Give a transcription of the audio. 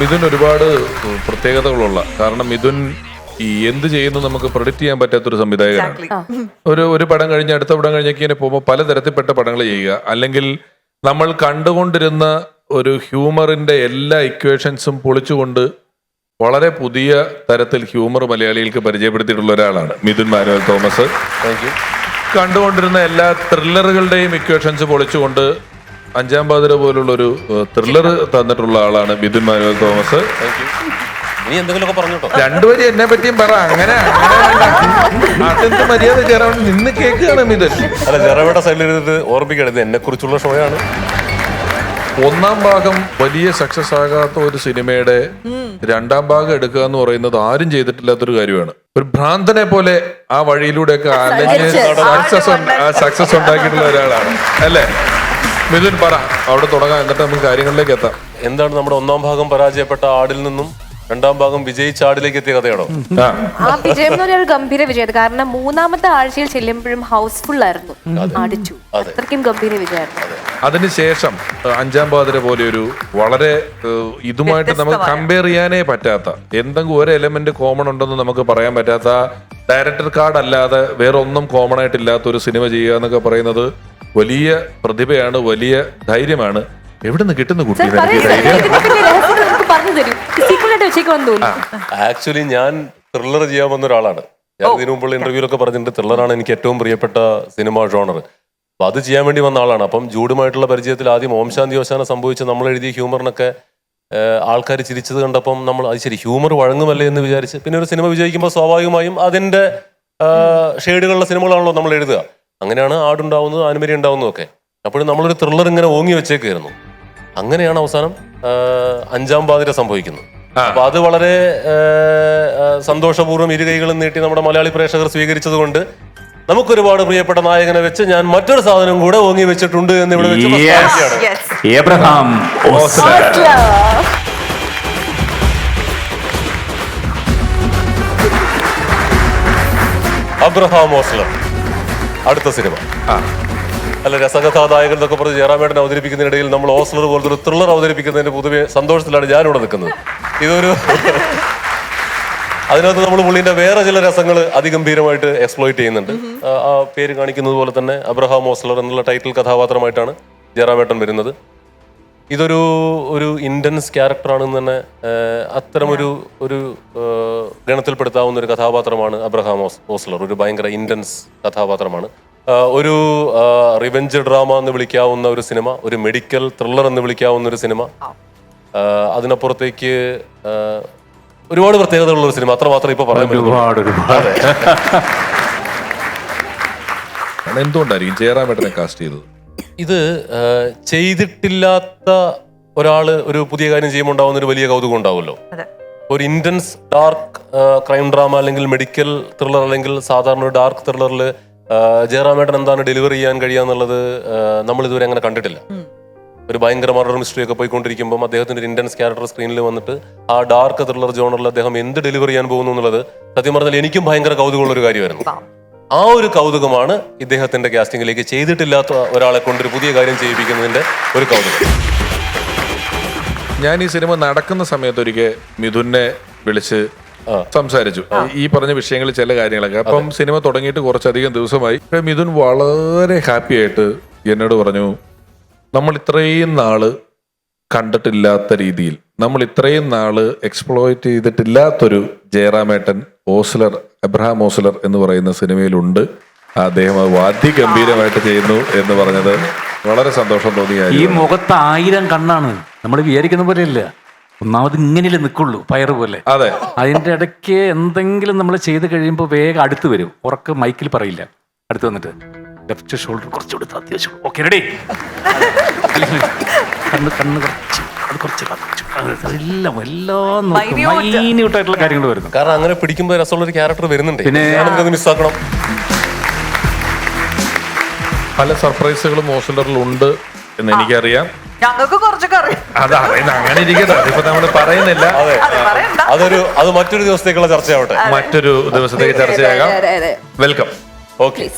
മിഥുൻ ഒരുപാട് പ്രത്യേകതകളുള്ള കാരണം മിഥുൻ ഈ എന്ത് ചെയ്യുന്നു നമുക്ക് പ്രൊഡിക്റ്റ് ചെയ്യാൻ പറ്റാത്തൊരു സംവിധായകനാണ്. ഒരു ഒരു പടം കഴിഞ്ഞ് അടുത്ത പടം കഴിഞ്ഞൊക്കെ ഇങ്ങനെ പോകുമ്പോൾ പലതരത്തിൽപ്പെട്ട പടങ്ങൾ ചെയ്യുക. അല്ലെങ്കിൽ നമ്മൾ കണ്ടുകൊണ്ടിരുന്ന ഒരു ഹ്യൂമറിന്റെ എല്ലാ ഇക്വേഷൻസും പൊളിച്ചുകൊണ്ട് വളരെ പുതിയ തരത്തിൽ ഹ്യൂമർ മലയാളികൾക്ക് പരിചയപ്പെടുത്തിയിട്ടുള്ള ഒരാളാണ് മിഥുൻ മാനുവൽ തോമസ്. കണ്ടുകൊണ്ടിരുന്ന എല്ലാ ത്രില്ലറുകളുടെയും ഇക്വേഷൻസ് പൊളിച്ചുകൊണ്ട് അഞ്ചാം പാതിര പോലുള്ള ഒരു ത്രില്ലർ തന്നിട്ടുള്ള ആളാണ് മിഥുൻ മാനുവൽ തോമസ്. ഇനി എന്തെങ്കിലുമൊക്കെ പറഞ്ഞോട്ടോ രണ്ടുപേരും എന്നെ പറ്റിയും പറ. അങ്ങനെ അത്യന്ത മര്യാദ കയറാൻ നിന്ന് കേൾക്കുകയാണ് മിഥുൻ. അല്ല ജെറവയുടെ സൈഡിലിരുന്ന് ഓർമ്മിക്കണത് എന്നെ കുറിച്ചുള്ള ഷോയാണ് ഒന്നാം ഭാഗം വലിയ സക്സസ് ആകാത്ത ഒരു സിനിമയുടെ രണ്ടാം ഭാഗം എടുക്കുക എന്ന് പറയുന്നത് ആരും ചെയ്തിട്ടില്ലാത്തൊരു കാര്യമാണ്. ഒരു ഭ്രാന്തനെ പോലെ ആ വഴിയിലൂടെയൊക്കെ അലഞ്ഞ് സക്സസ് സക്സസ് ഉണ്ടാക്കിയിട്ടുള്ള ഒരാളാണ്. അല്ലേ? മിഥുൻ പറ. അവിടെ തുടങ്ങാം. എന്നിട്ട് നമുക്ക് കാര്യങ്ങളിലേക്ക് എത്താം. എന്താണ് നമ്മുടെ ഒന്നാം ഭാഗം പരാജയപ്പെട്ട ആടിൽ നിന്നും രണ്ടാം ഭാഗം വിജയിച്ച ആടിലേക്ക് എത്തിയ കഥയാണോ? ആ. ആ വിജയം എന്ന് പറയുന്ന ഒരു ഗംഭീര വിജയം കാരണം മൂന്നാമത്തെ ആഴ്ചയിൽ ചെല്ലുമ്പോഴും ഹൗസ്ഫുൾ ആയിരുന്നു. അടിച്ചു. അത്രയ്ക്കും ഗംഭീര വിജയമായിരുന്നു. അതിനുശേഷം ഏഹ്, അഞ്ചാം പാതിര പോലെ ഒരു വളരെ ഏഹ്, ഇതുമായിട്ട് നമുക്ക് കമ്പയർ ചെയ്യാനേ പറ്റാത്ത എന്തെങ്കിലും ഒരു എലമെന്റ് കോമൺ ഉണ്ടെന്ന് നമുക്ക് പറയാൻ പറ്റാത്ത ഡയറക്ടർ കാർഡ് അല്ലാതെ വേറെ ഒന്നും കോമൺ ആയിട്ടില്ലാത്ത ഒരു സിനിമ ചെയ്യുക എന്നൊക്കെ പറയുന്നത് വലിയ പ്രതിഭയാണ് വലിയ ധൈര്യമാണ്. എവിടെ നിന്ന് കിട്ടുന്ന കുട്ടി? ആക്ച്വലി ഞാൻ ത്രില്ലർ ചെയ്യാൻ വന്ന. ഒരാളാണ് ഞാൻ ഇതിനു മുമ്പുള്ള ഇന്റർവ്യൂലൊക്കെ പറഞ്ഞിട്ടുണ്ട്. ത്രില്ലറാണ് എനിക്ക് ഏറ്റവും പ്രിയപ്പെട്ട സിനിമ ജോണർ അപ്പൊ അത് ചെയ്യാൻ വേണ്ടി വന്ന ആളാണ്. അപ്പം ജൂഡുമായിട്ടുള്ള പരിചയത്തിൽ ആദ്യം ഓം ശാന്തി ഓശാന സംഭവിച്ച് നമ്മൾ എഴുതിയ ഹ്യൂമറിനൊക്കെ ആൾക്കാർ ചിരിച്ചത് കണ്ടപ്പം നമ്മൾ അത് ശരി ഹ്യൂമർ വഴങ്ങുമല്ലേ എന്ന് വിചാരിച്ച് പിന്നെ ഒരു സിനിമ വിജയിക്കുമ്പോൾ സ്വാഭാവികമായും അതിന്റെ ഷെയ്ഡുകളുള്ള സിനിമകളാണല്ലോ നമ്മൾ എഴുതുക. അങ്ങനെയാണ് ആടുണ്ടാവുന്നത് ആനുമരി ഉണ്ടാവുന്നതൊക്കെ അപ്പോഴും നമ്മളൊരു ത്രില്ലർ ഇങ്ങനെ ഓങ്ങി വെച്ചേക്കായിരുന്നു. അങ്ങനെയാണ് അവസാനം അഞ്ചാം പാതിര സംഭവിക്കുന്നത്. അപ്പൊ അത് വളരെ സന്തോഷപൂർവം ഇരുകൈകളും നീട്ടി നമ്മുടെ മലയാളി പ്രേക്ഷകർ സ്വീകരിച്ചത് കൊണ്ട് നമുക്കൊരുപാട് പ്രിയപ്പെട്ട നായകനെ വെച്ച് ഞാൻ മറ്റൊരു സാധനം കൂടെ ഓങ്ങി വെച്ചിട്ടുണ്ട് എന്ന് ഇവിടെ വെച്ച് ഏബ്രഹാം. അബ്രഹാം ഓസ്ലർ. അടുത്ത സിനിമ. അല്ല രസകഥാനായകൻ എന്നൊക്കെ പറഞ്ഞ് ജയറാമേട്ടൻ അവതരിപ്പിക്കുന്നതിനിടയിൽ നമ്മൾ ഓസ്ലർ പോലത്തെ ഒരു ത്രില്ലർ അവതരിപ്പിക്കുന്നതിന്റെ പൊതുവെ സന്തോഷത്തിലാണ് ഞാനിവിടെ നിൽക്കുന്നത്. ഇതൊരു അതിനകത്ത് നമ്മൾ പുള്ളിന്റെ വേറെ ചില രസങ്ങൾ അതിഗംഭീരമായിട്ട് എക്സ്പ്ലോയിറ്റ് ചെയ്യുന്നുണ്ട്. ആ, പേര് കാണിക്കുന്നത് പോലെ തന്നെ അബ്രഹാം ഓസ്ലർ എന്നുള്ള ടൈറ്റിൽ കഥാപാത്രമായിട്ടാണ് ജയറാമേട്ടൻ വരുന്നത്. ഇതൊരു ഒരു ഇന്റൻസ് ക്യാരക്ടറാണെന്ന് തന്നെ അത്തരമൊരു ഒരു ഗണത്തിൽപ്പെടുത്താവുന്ന ഒരു കഥാപാത്രമാണ് അബ്രഹാം ഓസ് ഓസ്ലർ. ഒരു ഭയങ്കര ഇന്റൻസ് കഥാപാത്രമാണ്. ഒരു റിവെഞ്ച് ഡ്രാമ എന്ന് വിളിക്കാവുന്ന ഒരു സിനിമ ഒരു മെഡിക്കൽ ത്രില്ലർ എന്ന് വിളിക്കാവുന്ന ഒരു സിനിമ. അതിനപ്പുറത്തേക്ക് ഒരുപാട് പ്രത്യേകതകളുള്ള ഒരു സിനിമ. അത്ര മാത്രം ഇപ്പൊ പറയാൻ പറ്റുള്ളൂ ഒരുപാട് ഒരുപാട്. എന്തുകൊണ്ടായിരിക്കും ജയറാമേട്ടനെ കാസ്റ്റ് ചെയ്തത്? ഇത് ചെയ്തിട്ടില്ലാത്ത ഒരാൾ ഒരു പുതിയ കാര്യം ചെയ്യുമ്പോൾ ഉണ്ടാവുന്ന ഒരു വലിയ കൗതുകം ഉണ്ടാവുമല്ലോ. ഒരു ഇന്റൻസ് ഡാർക്ക് ക്രൈം ഡ്രാമ അല്ലെങ്കിൽ മെഡിക്കൽ ത്രില്ലർ അല്ലെങ്കിൽ സാധാരണ ഒരു ഡാർക്ക് ത്രില്ലറിൽ ജയറാമേട്ടൻ എന്താണ് ഡെലിവറി ചെയ്യാൻ കഴിയാന്നുള്ളത് നമ്മൾ ഇതുവരെ അങ്ങനെ കണ്ടിട്ടില്ല. ഒരു ഭയങ്കര മർഡർ മിസ്റ്ററി ഒക്കെ പോയിക്കൊണ്ടിരിക്കുമ്പോൾ അദ്ദേഹത്തിന്റെ ഒരു ഇന്റൻസ് ക്യാരക്ടർ സ്ക്രീനിൽ വന്നിട്ട് ആ ഡാർക്ക് ത്രില്ലർ ജോണറിൽ അദ്ദേഹം എന്ത് ഡെലിവറി ചെയ്യാൻ പോകുന്നു എന്നുള്ളത് സത്യം പറഞ്ഞാൽ എനിക്കും ഭയങ്കര കൗതുകമുള്ള ഒരു കാര്യമായിരുന്നു ആ ഒരു കൗതുകമാണ് ഇദ്ദേഹത്തിന്റെ കാസ്റ്റിംഗിലേക്ക് ചെയ്തിട്ടില്ലാത്ത ഒരാളെ കൊണ്ടൊരു പുതിയ കാര്യം ചെയ്യിപ്പിക്കുന്നതിന്റെ ഒരു കൗതുകം. ഞാൻ ഈ സിനിമ നടക്കുന്ന സമയത്ത് ഒരിക്കൽ മിഥുനെ വിളിച്ച് സംസാരിച്ചു. ഈ പറഞ്ഞ വിഷയങ്ങളിൽ ചില കാര്യങ്ങളൊക്കെ. അപ്പം സിനിമ തുടങ്ങിയിട്ട് കുറച്ചധികം ദിവസമായി. മിഥുൻ വളരെ ഹാപ്പി ആയിട്ട് എന്നോട് പറഞ്ഞു നമ്മൾ ഇത്രയും നാൾ കണ്ടിട്ടില്ലാത്ത രീതിയിൽ നമ്മൾ ഇത്രയും നാൾ എക്സ്പ്ലോയിറ്റ് ചെയ്തിട്ടില്ലാത്തൊരു ജയറാമേട്ടൻ ഓസ്ലർ അബ്രഹാം മോസലർ എന്ന് പറയുന്ന സിനിമയിലുണ്ട്. അദ്ദേഹം അത് വാദ്യഗംഭീരമായിട്ട് ചെയ്യുന്നു എന്ന് പറഞ്ഞത് വളരെ സന്തോഷം തോന്നിയ ഈ മുഖത്ത് ആയിരം കണ്ണാണ്. നമ്മൾ വിചാരിക്കുന്ന പോലെ പോലെയല്ല ഒന്നാമത് ഇങ്ങനെയല്ലേ നിൽക്കുള്ളൂ പയറ് പോലെ. അതെ. അതിന്റെ ഇടയ്ക്ക് എന്തെങ്കിലും നമ്മൾ ചെയ്ത് കഴിയുമ്പോൾ വേഗം അടുത്ത് വരും. ഉറക്ക് മൈക്കിൽ പറയില്ല. അടുത്ത് വന്നിട്ട് ലെഫ്റ്റ് ഷോൾഡർ കുറച്ചുകൂടി കൊടുത്ത് അത്യാവശ്യം. Okay ready. കണ്ണ് കണ്ണ് കുറച്ച്. അത് കുറച്ച് എല്ലാം എല്ലാം മൈന്യൂട്ടായിട്ടുള്ള കാര്യങ്ങൾ വരുന്നു. കാരണം അങ്ങനെ പിടിക്കുമ്പോൾ രസമുള്ള ഒരു ക്യാരക്ടർ വരുന്നുണ്ട്. പിന്നെ- ഞാനത് മിസ്സാക്കണം. പല സർപ്രൈസുകളും ഹോസ്റ്റലറിൽ ഉണ്ട് എന്ന് എനിക്കറിയാം. ഞങ്ങൾക്ക് കുറച്ചൊക്കെ അറിയാം. അത് അറിയുന്ന അങ്ങനെ ഇരിക്കട്ടെ. നമ്മൾ പറയുന്നില്ല. അതെ. അതെ അതൊരു അത് മറ്റൊരു ദിവസത്തേക്കുള്ള ചർച്ചയാവട്ടെ. മറ്റൊരു ദിവസത്തേക്ക് ചർച്ചയാകാം. അതെ, അതെ, അതെ. Welcome okay